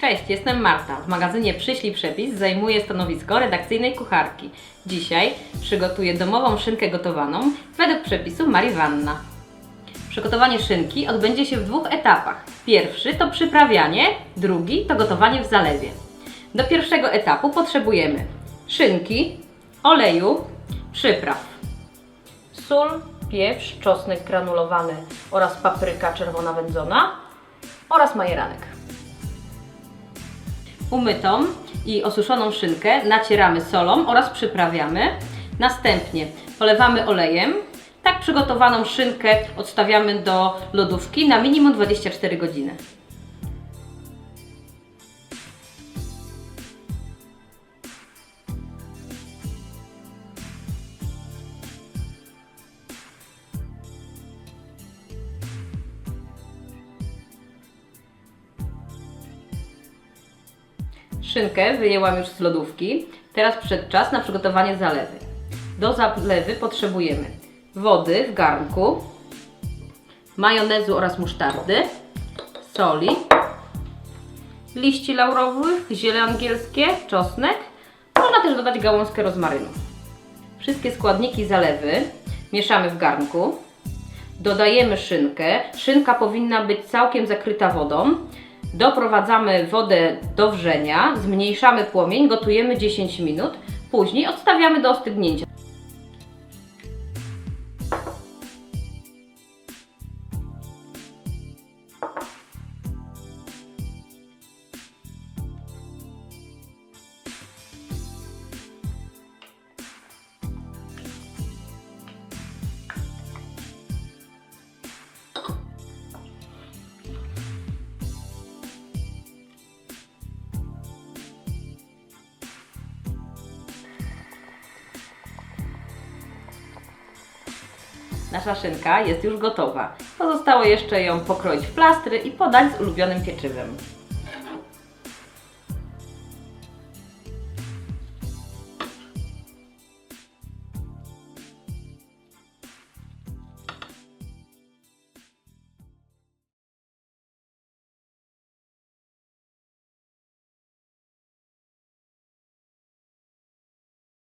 Cześć, jestem Marta. W magazynie Przyślij Przepis zajmuję stanowisko redakcyjnej kucharki. Dzisiaj przygotuję domową szynkę gotowaną według przepisu Mariwanna. Przygotowanie szynki odbędzie się w dwóch etapach. Pierwszy to przyprawianie, drugi to gotowanie w zalewie. Do pierwszego etapu potrzebujemy szynki, oleju, przypraw, sól, pieprz, czosnek granulowany oraz papryka czerwona wędzona oraz majeranek. Umytą i osuszoną szynkę nacieramy solą oraz przyprawiamy. Następnie polewamy olejem. Tak przygotowaną szynkę odstawiamy do lodówki na minimum 24 godziny. Szynkę wyjęłam już z lodówki. Teraz przyszedł czas na przygotowanie zalewy. Do zalewy potrzebujemy wody w garnku, majonezu oraz musztardy, soli, liści laurowych, ziele angielskie, czosnek. Można też dodać gałązkę rozmarynu. Wszystkie składniki zalewy mieszamy w garnku. Dodajemy szynkę. Szynka powinna być całkiem zakryta wodą. Doprowadzamy wodę do wrzenia, zmniejszamy płomień, gotujemy 10 minut. Później odstawiamy do ostygnięcia. Nasza szynka jest już gotowa. Pozostało jeszcze ją pokroić w plastry i podać z ulubionym pieczywem.